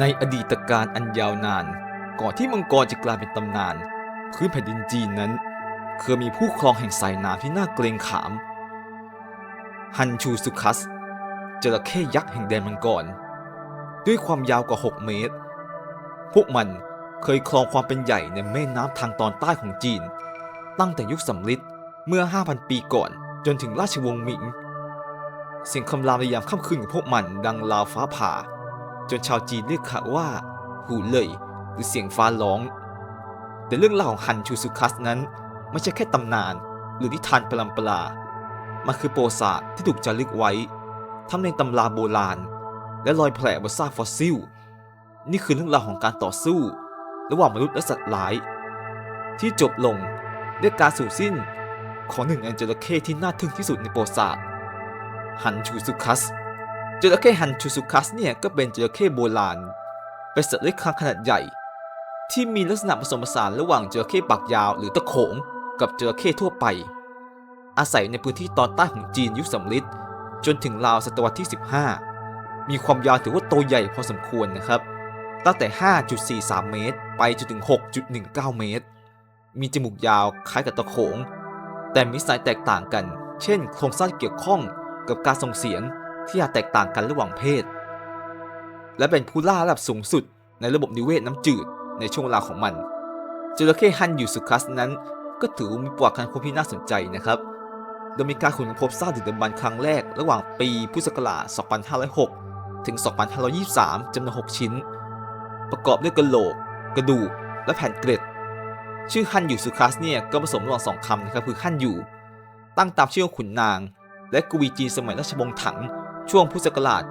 ในอดีตการอันยาวนาน ก่อนที่มังกรจะกลายเป็นตำนาน พื้นแผ่นดินจีนนั้น เคยมีผู้ครองแห่งสายน้ำที่น่าเกรงขาม ฮันชูสุคัสจระเข้ยักษ์แห่งแดนมังกร ด้วยความยาวกว่า 6 เมตร พวกมันเคยครองความเป็นใหญ่ในแม่น้ำทางตอนใต้ของจีน ตั้งแต่ยุคสำริดเมื่อ 5,000 ปีก่อนจนถึงราชวงศ์หมิง เสียงคำรามในยามค่ำคืนของพวกมันดังลาวฟ้าผ่า จนชาวจีนเรียกเขาว่า หูเลยหรือเสียงฟ้าร้อง แต่เรื่องราวของฮันชูซุคัสนั้น ไม่ใช่แค่ตำนาน หรือนิทานปรัมปรามันคือโปรศาสตร์ที่ถูกจารึกไว้ทั้งในตำราโบราณ และรอยแผลบนซากฟอสซิล นี่คือเรื่องราวของการต่อสู้ ระหว่างมนุษย์และสัตว์ร้าย ที่จบลงด้วยการสูญสิ้นของหนึ่งในจระเข้ที่น่าทึ่งที่สุดในโปรศาสตร์ฮันชูซุคัส จระเข้ฮันชูซุคัสเนี่ยก็เป็นจระเข้โบราณ เป็นสัตว์เลื้อยคลานขนาดใหญ่ ที่มีลักษณะผสมผสานระหว่างจระเข้ปากยาวหรือตะโขงกับจระเข้ทั่วไป อาศัยในพื้นที่ตอนใต้ของจีนยุคสำริดจนถึงราวศตวรรษที่ 15 มีความยาวถือว่าโตใหญ่พอสมควรนะครับ ตั้งแต่ 5.43 เมตร ไปจนถึง 6.19 เมตร มีจมูกยาวคล้ายกับตะโขง แต่มีสายแตกต่างกัน เช่น โครงสร้างเกี่ยวข้องกับการส่งเสียง ที่อาจแตกต่างกันระหว่างเพศ และเป็นผู้ล่าระดับสูงสุดในระบบนิเวศน้ำจืดในช่วงเวลาของมันจระเข้ฮันยูสุคัสนั้น ก็ถือมีประวัติการค้นพบที่น่าสนใจนะครับ โดยมีการขุดพบซากดึกดำบรรพ์ครั้งแรกระหว่างปีพุทธศักราช 2506 ถึง 2523 จำนวน 6 ชิ้น ประกอบด้วยกระโหลก กระดูก และแผ่นเกล็ด ชื่อฮันยูสุคัสเนี่ย ก็ผสมระหว่างสองคำนะครับ คือฮันยูตั้งตามชื่อของขุนนาง และกวีจีนสมัยราชวงศ์ถัง ช่วงพุทธศักราช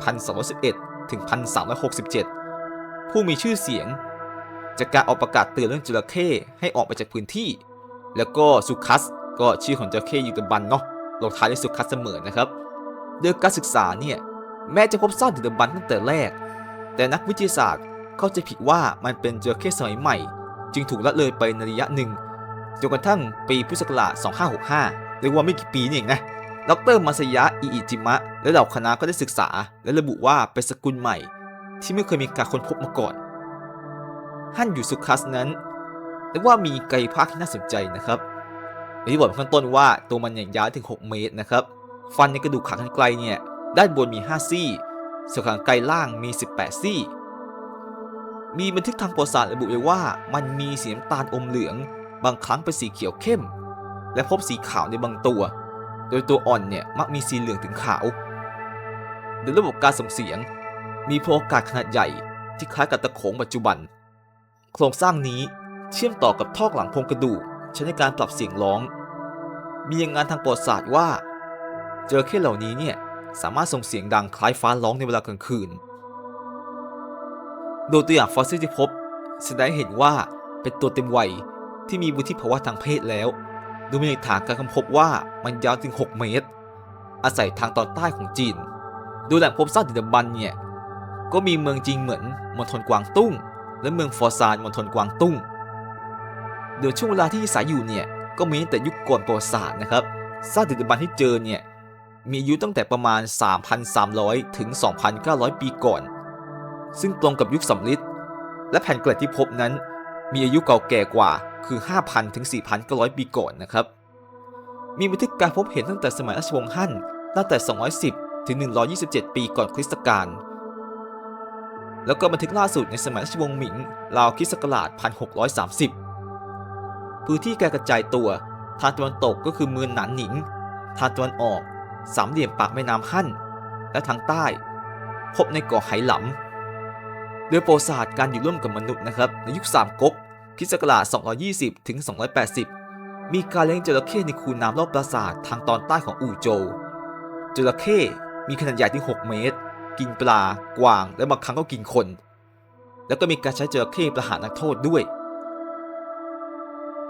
1211 ถึง 1367 ผู้มีชื่อเสียง จากการออกประกาศเตือนเรื่องจระเข้ให้ออกไปจากพื้นที่ แล้วก็สุคัสก็ชื่อของจระเข้ยุตบันเนาะลงท้ายด้วยสุคัสเสมอนะครับโดยการศึกษาเนี่ยแม้จะพบซากดึกดำบรรพ์ตั้งแต่แรก แต่นักวิทยาศาสตร์เข้าใจผิดว่ามันเป็นจระเข้สมัยใหม่ จึงถูกละเลยไปในระยะหนึ่งจนกระทั่งปีพุทธศักราช 2565 เรียกว่าไม่กี่ปีนี่เองนะ ดรมาซยะอิอิจิมะ และเหล่าคณะก็ได้ศึกษา และระบุว่าเป็นสกุลใหม่ ที่ไม่เคยมีการค้นพบมาก่อนฮั่นยูสุคัสนั้นเรียกว่ามีกายภาพที่น่าสนใจนะครับอย่างที่บอกข้างต้นว่าตัวมันเนี่ยยาวถึง 6 เมตรนะครับ ฟันในกระดูกขากรรไกลเนี่ยด้านบนมี 5 ซี่ ส่วนขากรรไกลล่างมี 18 ซี่ มีบันทึกทางประวัติศาสตร์ระบุไว้ว่ามันมีสีน้ำตาลอมเหลือง บางครั้งเป็นสีเขียวเข้ม และพบสีขาวในบางตัว โดยตัวอ่อนเนี่ยมักมีสีเหลืองถึงขาวโดยระบบการส่งเสียง มีโพรงอากาศขนาดใหญ่ที่คล้ายกับตะโขงปัจจุบัน โครงสร้างนี้เชื่อมต่อกับท่อหลังโพรงกระดูกใช้ในการปรับเสียงร้อง มีรายงานทางประวัติศาสตร์ว่า เจอเข้เหล่านี้เนี่ยสามารถส่งเสียงดังคล้ายฟ้าร้องในเวลากลางคืน โดยตัวอย่างฟอสซิลที่พบแสดงเห็นว่าเป็นตัวเต็มวัยที่มีวุฒิภาวะทางเพศแล้ว ดยมีหลักฐานการค้นพบว่ามันยาวถึง 6 เมตร อาศัยทางตอนใต้ของจีนโดยแหล่งพบซากดึกดำบรรพ์เนี่ย ก็มีเมืองจีนเหมือนมณฑลกวางตุ้ง และเมืองฟอซานมณฑลกวางตุ้งโดยช่วงเวลาที่อาศัยอยู่เนี่ยก็มีแต่ยุคก่อนประวัติศาสตร์นะครับซากดึกดำบรรพ์ที่เจอเนี่ยมีอายุตั้งแต่ประมาณ 3,300 ถึง 2,900 ปีก่อน ซึ่งตรงกับยุคสำริดและแผ่นเกล็ดที่พบนั้น มีอายุเก่าแก่กว่า คือ 5,000 ถึง 4,900 ปีก่อนนะครับ มีบันทึกการพบเห็นตั้งแต่สมัยราชวงศ์ฮั่นตั้งแต่ 210 ถึง 127 ปีก่อนคริสตกาล แล้วก็บันทึกล่าสุดในสมัยราชวงศ์หมิง ราวคริสต์ศักราช 1630 พื้นที่การกระจายตัว ทางตะวันตกก็คือเมืองหนานหนิง ทางตะวันออก สามเหลี่ยมปากแม่น้ำฮั่น และทางใต้ พบในเกาะไหหลำโดยประวัติศาสตร์การอยู่ร่วมกับมนุษย์นะครับในยุคสามก๊ก คริสต์ศักราช220 ถึง 280 มีการเลี้ยงจระเข้ในคูน้ำรอบปราสาททางตอนใต้ของอู่โจวจระเข้มีขนาดใหญ่ถึง 6 เมตร กินปลา กวาง และบางครั้งก็กินคน แล้วก็มีการใช้จระเข้ประหารนักโทษด้วย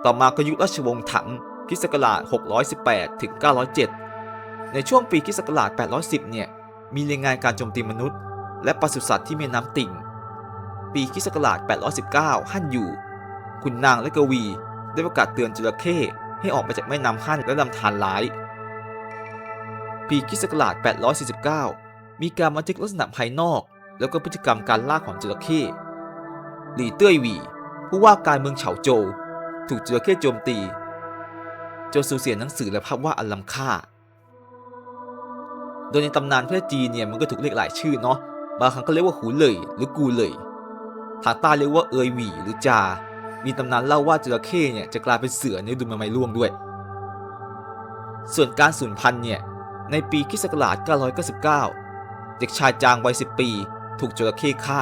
ต่อมาก็ยุคราชวงศ์ถังคริสต์ศักราช618 ถึง 907 ในช่วงปีคริสต์ศักราช810 เนี่ย มีรายงานการโจมตีมนุษย์ และปศุสัตว์ที่แม่น้ำติ่ง ปีคริสต์ศักราช819 ฮั่นอยู่ ขุนนางและกวี ได้ประกาศเตือนจระเข้ให้ออกไปจากแม่น้ำฮั่นและลำธารร้าย ปีคริสต์ศักราช 849 มีการบันทึกลักษณะภายนอก แล้วก็พฤติกรรมการล่าของจระเข้หลี่เต้ยหวี ผู้ว่าการเมืองเฉาโจวถูกจระเข้โจมตีจนสูญเสียหนังสือและภาพวาดอันล้ำค่า โดยในตำนานประเทศจีนเนี่ยมันก็ถูกเรียกหลายชื่อเนาะ บางครั้งก็เรียกว่าหูเลยหรือกูเลย ทางใต้เรียกว่าเอยหวีหรือจา มีตำนานเล่าว่าจระเข้เนี่ยจะกลายเป็นเสือในฤดูใบไม้ร่วงด้วย ส่วนการสูญพันธุ์เนี่ยในปีคศ999 เด็กชายจางวัย 10 ปี ถูกจระเข้ฆ่า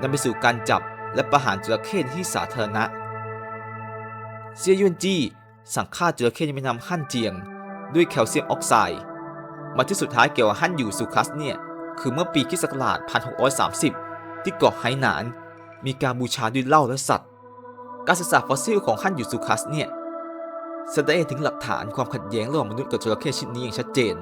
นำไปสู่การจับและประหารจระเข้ที่สาธารณะ เซียยวนจี้สั่งฆ่าจระเข้ในแม่น้ำฮั่นเจียง ด้วยแคลเซียมออกไซด์ มาที่สุดท้ายเกี่ยวกับฮั่นอยู่ซูคัสเนี่ย คือเมื่อปีคศ1630 ที่เกาะไหหนาน มีการบูชาด้วยเหล้าและสัตว์ การศึกษาฟอสซิลของฮั่นยูซูคัสเนี่ยแสดงถึงหลักฐานความขัดแย้งระหว่างมนุษย์กับจระเข้ชนิดนี้อย่างชัดเจน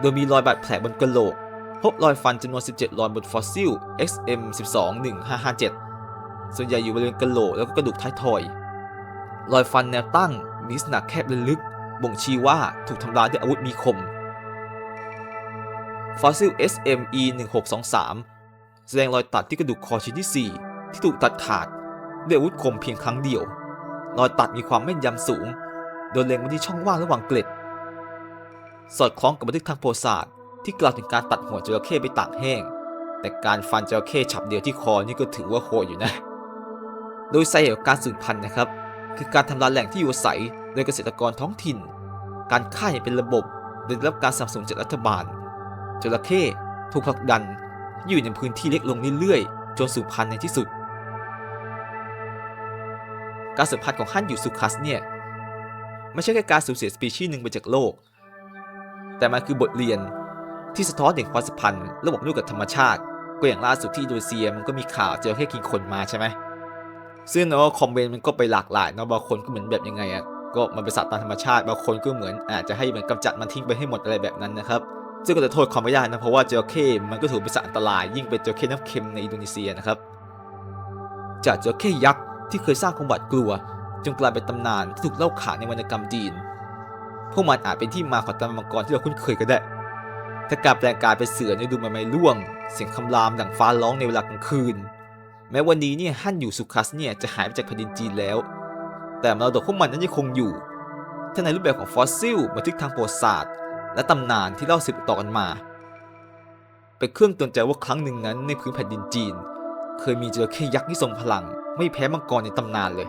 โดยมีรอยบาดแผลบนกระโหลก พบรอยฟันจำนวน 17 รอยบนฟอสซิล XM121557 ส่วนใหญ่อยู่บริเวณกระโหลกแล้วก็กระดูกท้ายทอย รอยฟันแนวตั้งมีลักษณะแคบและลึก บ่งชี้ว่าถูกทำลายด้วยอาวุธมีคม ฟอสซิล SME1623 แสดงรอยตัดที่กระดูกคอชิ้นที่ 4 ที่ถูกตัดขาด ด้วยอาวุธคมเพียงครั้งเดียว รอยตัดมีความแม่นยำสูง โดยเล็งไปที่ช่องว่างระหว่างเกล็ด สอดคล้องกับบันทึกทางโพศาสตร์ที่กล่าวถึงการตัดหัวจระเข้ไปตากแห้ง แต่การฟันจระเข้ฉับเดียวที่คอนี่ก็ถือว่าโหดอยู่นะ โดยสาเหตุของการสูญพันธุ์นะครับ คือการทำลายแหล่งที่อยู่อาศัยโดยเกษตรกรท้องถิ่น การฆ่าอย่างเป็นระบบโดยได้รับการสนับสนุนจากรัฐบาล จระเข้ถูกผลักดันให้อยู่ในพื้นที่เล็กลงเรื่อยๆ จนสูญพันธุ์ในที่สุด การสูญพันธุ์ของฮั่นยูซูคัสเนี่ยไม่ใช่แค่การสูญเสียสปีชีส์หนึ่งไปจากโลก แต่มันคือบทเรียนที่สะท้อนถึงความสัมพันธ์ระหว่างมนุษย์กับธรรมชาติ ก็อย่างล่าสุดที่อินโดนีเซียมันก็มีข่าวเจอแค่กินคนมาใช่ไหมซึ่งเนาะคอมเมนต์มันก็ไปหลากหลายเนาะบางคนก็เหมือนแบบยังไงอะก็มันเป็นสัตว์ตามธรรมชาติบางคนก็เหมือนอาจจะให้มันกำจัดมันทิ้งไปให้หมดอะไรแบบนั้นนะครับซึ่งก็จะโทษความไม่ได้นะเพราะว่าจระเข้มันก็ถือเป็นสัตว์อันตรายยิ่งเป็นจระเข้น้ำเค็มในอินโดนีเซียนะครับจากจระเข้ยักษ์ ที่เคยสร้างความหวาดกลัว จนกลายเป็นตำนานที่ถูกเล่าขานในวรรณกรรมจีน พวกมันอาจเป็นที่มาของตำนานมังกรที่เราคุ้นเคยก็ได้ ถ้าการแปลงกายเป็นเสือในดูใบไม้ร่วง เสียงคำรามดังฟ้าร้องในเวลากลางคืน แม้วันนี้เนี่ยฮั่นอยู่สุคัสเนี่ยจะหายไปจากแผ่นดินจีนแล้ว แต่มรดกของมันนั้นยังคงอยู่ทั้งในรูปแบบของฟอสซิลบันทึกทางประวัติศาสตร์ และตำนานที่เล่าสืบต่อกันมา เป็นเครื่องเตือนใจว่าครั้งหนึ่งนั้นในพื้นแผ่นดินจีน เคยมีจระเข้ยักษ์ที่ทรงพลัง ไม่แพ้มังกรในตำนานเลย